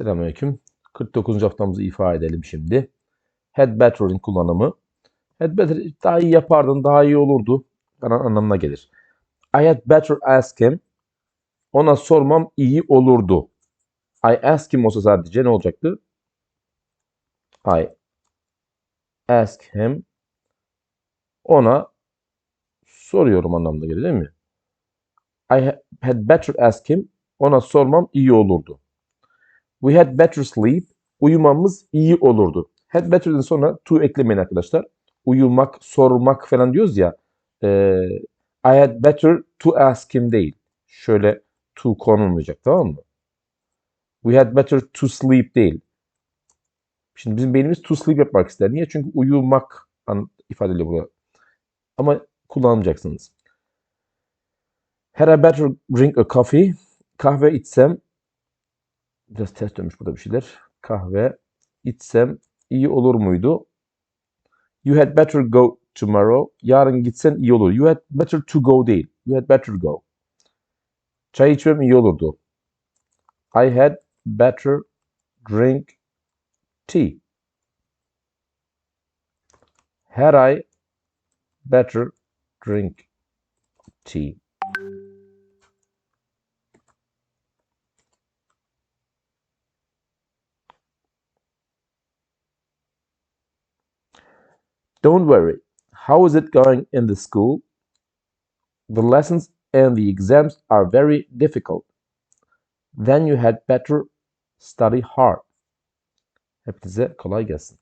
Selamünaleyküm. 49. haftamızı ifa edelim şimdi. Had better'ın kullanımı. Had better daha iyi yapardın, daha iyi olurdu. Falan anlamına gelir. I had better ask him. Ona sormam iyi olurdu. I ask him olsa sadece ne olacaktı? I ask him. Ona soruyorum anlamına gelir değil mi? I ha- had better ask him. Ona sormam iyi olurdu. We had better sleep. Uyumamız iyi olurdu. Had better'den sonra to eklemeyin arkadaşlar. Uyumak, sormak falan diyoruz ya. eee, I had better to ask him değil. Şöyle to konulmayacak tamam mı? We had better to sleep değil. Şimdi bizim beynimiz to sleep yapmak ister. Niye? Çünkü uyumak an, ifade ediyor burada. Ama kullanmayacaksınız. Had I better drink a coffee? Kahve içsem biraz ters dönmüş burada bir şeyler. Kahve içsem iyi olur muydu? You had better go tomorrow. Yarın gitsen iyi olur. You had better to go değil. You had better go. Çay içmem iyi olurdu. I had better drink tea. Had I better drink tea. Don't worry. How is it going in the school? The lessons and the exams are very difficult. Then you had better study hard. Hepinize kolay gelsin.